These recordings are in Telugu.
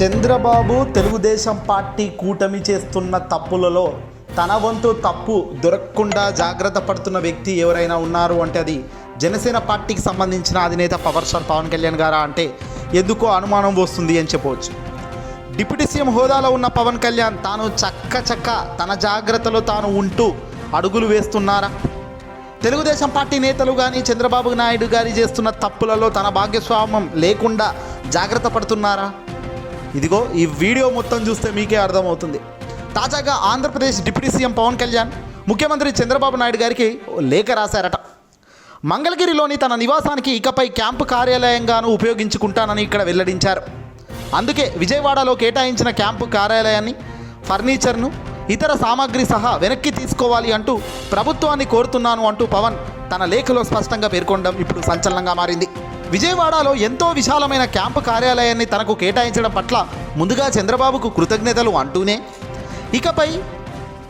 చంద్రబాబు తెలుగుదేశం పార్టీ కూటమి చేస్తున్న తప్పులలో తన వంతు తప్పు దొరకకుండా జాగ్రత్త పడుతున్న వ్యక్తి ఎవరైనా ఉన్నారు అంటే అది జనసేన పార్టీకి సంబంధించిన అధినేత పవర్ స్టార్ పవన్ కళ్యాణ్ గారా అంటే ఎందుకో అనుమానం వస్తుంది అని చెప్పవచ్చు. డిప్యూటీ సీఎం హోదాలో ఉన్న పవన్ కళ్యాణ్ తాను చక్క చక్క తన జాగ్రత్తలో తాను ఉంటూ అడుగులు వేస్తున్నారా? తెలుగుదేశం పార్టీ నేతలు కానీ చంద్రబాబు నాయుడు గారి చేస్తున్న తప్పులలో తన భాగస్వామ్యం లేకుండా జాగ్రత్త పడుతున్నారా? ఇదిగో ఈ వీడియో మొత్తం చూస్తే మీకే అర్థమవుతుంది. తాజాగా ఆంధ్రప్రదేశ్ డిప్యూటీ సీఎం పవన్ కళ్యాణ్ ముఖ్యమంత్రి చంద్రబాబు నాయుడు గారికి ఓ లేఖ రాశారట. మంగళగిరిలోని తన నివాసానికి ఇకపై క్యాంపు కార్యాలయంగాను ఉపయోగించుకుంటానని ఇక్కడ వెల్లడించారు. అందుకే విజయవాడలో కేటాయించిన క్యాంపు కార్యాలయాన్ని ఫర్నిచర్ను ఇతర సామాగ్రి సహా వెనక్కి తీసుకోవాలి అంటూ ప్రభుత్వాన్ని కోరుతున్నాను అంటూ పవన్ తన లేఖలో స్పష్టంగా పేర్కొనడం ఇప్పుడు సంచలనంగా మారింది. విజయవాడలో ఎంతో విశాలమైన క్యాంపు కార్యాలయాన్ని తనకు కేటాయించడం పట్ల ముందుగా చంద్రబాబుకు కృతజ్ఞతలు అంటూనే ఇకపై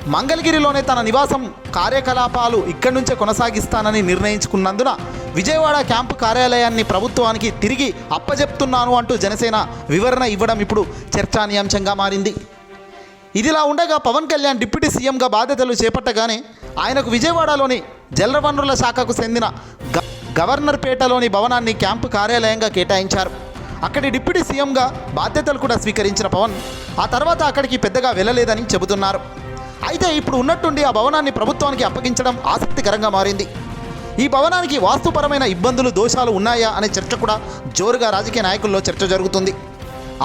మంగళగిరిలోనే తన నివాసం కార్యకలాపాలు ఇక్కడి నుంచే కొనసాగిస్తానని నిర్ణయించుకున్నందున విజయవాడ క్యాంపు కార్యాలయాన్ని ప్రభుత్వానికి తిరిగి అప్పజెప్తున్నాను అంటూ జనసేన వివరణ ఇవ్వడం ఇప్పుడు చర్చానీయాంశంగా మారింది. ఇదిలా ఉండగా పవన్ కళ్యాణ్ డిప్యూటీ సీఎంగా బాధ్యతలు చేపట్టగానే ఆయనకు విజయవాడలోని జలవనరుల శాఖకు చెందిన గ గవర్నర్పేటలోని భవనాన్ని క్యాంపు కార్యాలయంగా కేటాయించారు. అక్కడి డిప్యూటీ సీఎంగా బాధ్యతలు కూడా స్వీకరించిన పవన్ ఆ తర్వాత అక్కడికి పెద్దగా వెళ్ళలేదని చెబుతున్నారు. అయితే ఇప్పుడు ఉన్నట్టుండి ఆ భవనాన్ని ప్రభుత్వానికి అప్పగించడం ఆసక్తికరంగా మారింది. ఈ భవనానికి వాస్తుపరమైన ఇబ్బందులు దోషాలు ఉన్నాయా అనే చర్చ కూడా జోరుగా రాజకీయ నాయకుల్లో చర్చ జరుగుతుంది.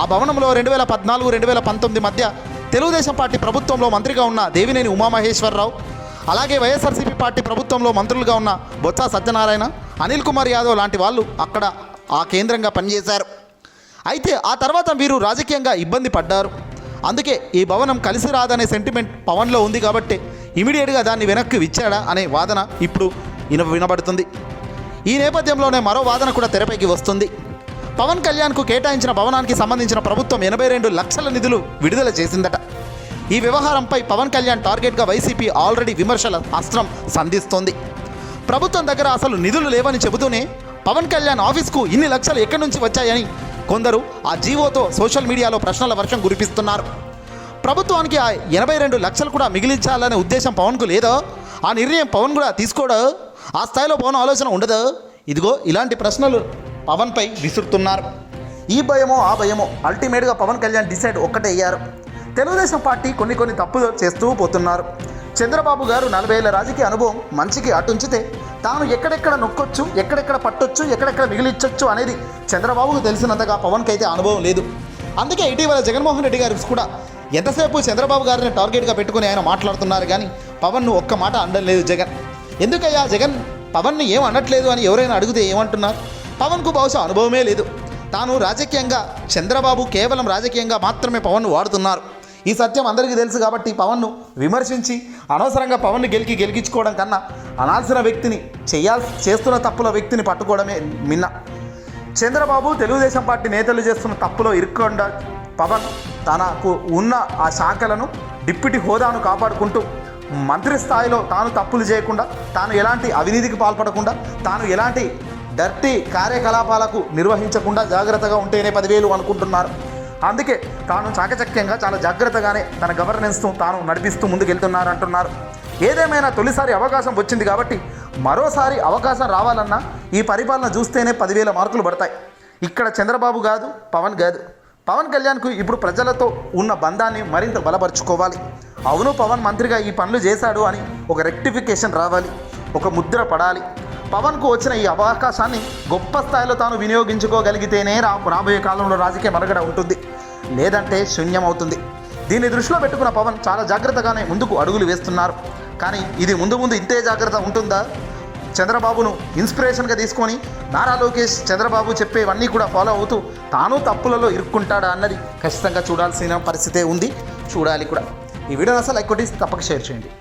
ఆ భవనంలో రెండు వేల పద్నాలుగు రెండు వేల పంతొమ్మిది మధ్య తెలుగుదేశం పార్టీ ప్రభుత్వంలో మంత్రిగా ఉన్న దేవినేని ఉమామహేశ్వరరావు అలాగే వైఎస్ఆర్సీపీ పార్టీ ప్రభుత్వంలో మంత్రులుగా ఉన్న బొత్స సత్యనారాయణ అనిల్ కుమార్ యాదవ్ లాంటి వాళ్ళు అక్కడ ఆ కేంద్రంగా పనిచేశారు. అయితే ఆ తర్వాత వీరు రాజకీయంగా ఇబ్బంది పడ్డారు. అందుకే ఈ భవనం కలిసి రాదనే సెంటిమెంట్ పవన్లో ఉంది కాబట్టి ఇమీడియట్గా దాన్ని వెనక్కి ఇచ్చాడా అనే వాదన ఇప్పుడు విన వినబడుతుంది. ఈ నేపథ్యంలోనే మరో వాదన కూడా తెరపైకి వస్తుంది. పవన్ కళ్యాణ్కు కేటాయించిన భవనానికి సంబంధించిన ప్రభుత్వం ఎనభై రెండు లక్షల నిధులు విడుదల చేసిందట. ఈ వ్యవహారంపై పవన్ కళ్యాణ్ టార్గెట్గా వైసీపీ ఆల్రెడీ విమర్శల అస్త్రం సంధిస్తోంది. ప్రభుత్వం దగ్గర అసలు నిధులు లేవని చెబుతూనే పవన్ కళ్యాణ్ ఆఫీస్కు ఇన్ని లక్షలు ఎక్కడి నుంచి వచ్చాయని కొందరు ఆ జీవోతో సోషల్ మీడియాలో ప్రశ్నల వర్షం కురిపిస్తున్నారు. ప్రభుత్వానికి ఆ ఎనభై రెండు లక్షలు కూడా మిగిలించాలనే ఉద్దేశం పవన్కు లేదో? ఆ నిర్ణయం పవన్ కూడా తీసుకోడు? ఆ స్థాయిలో పవన్ ఆలోచన ఉండదు? ఇదిగో ఇలాంటి ప్రశ్నలు పవన్పై విసురుతున్నారు. ఈ భయమో ఆ భయమో అల్టిమేట్గా పవన్ కళ్యాణ్ డిసైడ్ ఒక్కటే అయ్యారు. తెలుగుదేశం పార్టీ కొన్ని కొన్ని తప్పులు చేస్తూ పోతున్నారు. చంద్రబాబు గారు నలభై ఏళ్ళ రాజకీయ అనుభవం మంచికి అటుంచితే తాను ఎక్కడెక్కడ నొక్కొచ్చు ఎక్కడెక్కడ పట్టొచ్చు ఎక్కడెక్కడ మిగిలిచ్చొచ్చు అనేది చంద్రబాబుకు తెలిసినంతగా పవన్కి అయితే అనుభవం లేదు. అందుకే ఇటీవల జగన్మోహన్ రెడ్డి గారు కూడా ఎంతసేపు చంద్రబాబు గారిని టార్గెట్గా పెట్టుకుని ఆయన మాట్లాడుతున్నారు కానీ పవన్ను ఒక్క మాట అనలేదు జగన్. ఎందుకయ్యా జగన్ పవన్ని ఏం అనట్లేదు అని ఎవరైనా అడిగితే ఏమంటున్నారు? పవన్కు బహుశా అనుభవమే లేదు. తాను రాజకీయంగా చంద్రబాబు కేవలం రాజకీయంగా మాత్రమే పవన్ను వాడుతున్నారు. ఈ సత్యం అందరికీ తెలుసు కాబట్టి పవన్ను విమర్శించి అనవసరంగా పవన్ను గెలికి గెలిగించుకోవడం కన్నా అనాల్సిన వ్యక్తిని చేయాల్సి చేస్తున్న తప్పుల వ్యక్తిని పట్టుకోవడమే మిన్న. చంద్రబాబు తెలుగుదేశం పార్టీ నేతలు చేస్తున్న తప్పులో ఇరుక్కుండా పవన్ తనకు ఉన్న ఆ శాఖలను డిప్యూటీ హోదాను కాపాడుకుంటూ మంత్రి స్థాయిలో తాను తప్పులు చేయకుండా తాను ఎలాంటి అవినీతికి పాల్పడకుండా తాను ఎలాంటి డర్టీ కార్యకలాపాలకు నిర్వహించకుండా జాగ్రత్తగా ఉంటేనే పదివేలు అనుకుంటున్నారు. అందుకే తాను చాకచక్యంగా చాలా జాగ్రత్తగానే తన గవర్నెన్స్ను తాను నడిపిస్తూ ముందుకెళ్తున్నారు అంటున్నారు ఏదేమైనా తొలిసారి అవకాశం వచ్చింది కాబట్టి మరోసారి అవకాశం రావాలన్నా ఈ పరిపాలన చూస్తేనే పదివేల మార్కులు పడతాయి. ఇక్కడ చంద్రబాబు కాదు పవన్ కాదు పవన్ కళ్యాణ్కు ఇప్పుడు ప్రజలతో ఉన్న బంధాన్ని మరింత బలపరుచుకోవాలి. అవును పవన్ మంత్రిగా ఈ పనులు చేశాడు అని ఒక రెక్టిఫికేషన్ రావాలి. ఒక ముద్ర పడాలి. పవన్కు వచ్చిన ఈ అవకాశాన్ని గొప్ప స్థాయిలో తాను వినియోగించుకోగలిగితేనే రా రాబోయే కాలంలో రాజకీయ మనుగడ ఉంటుంది. లేదంటే శూన్యం అవుతుంది దీన్ని దృష్టిలో పెట్టుకున్న పవన్ చాలా జాగ్రత్తగానే ముందుకు అడుగులు వేస్తున్నారు. కానీ ఇది ముందు ముందు ఇంతే జాగ్రత్త ఉంటుందా? చంద్రబాబును ఇన్స్పిరేషన్గా తీసుకొని నారా లోకేష్ చంద్రబాబు చెప్పేవన్నీ కూడా ఫాలో అవుతూ తాను తప్పులలో ఇరుక్కుంటాడా అన్నది ఖచ్చితంగా చూడాల్సిన పరిస్థితే ఉంది. చూడాలి కూడా. ఈ వీడియోని అసలు లైక్ కొట్టి తప్పక షేర్ చేయండి.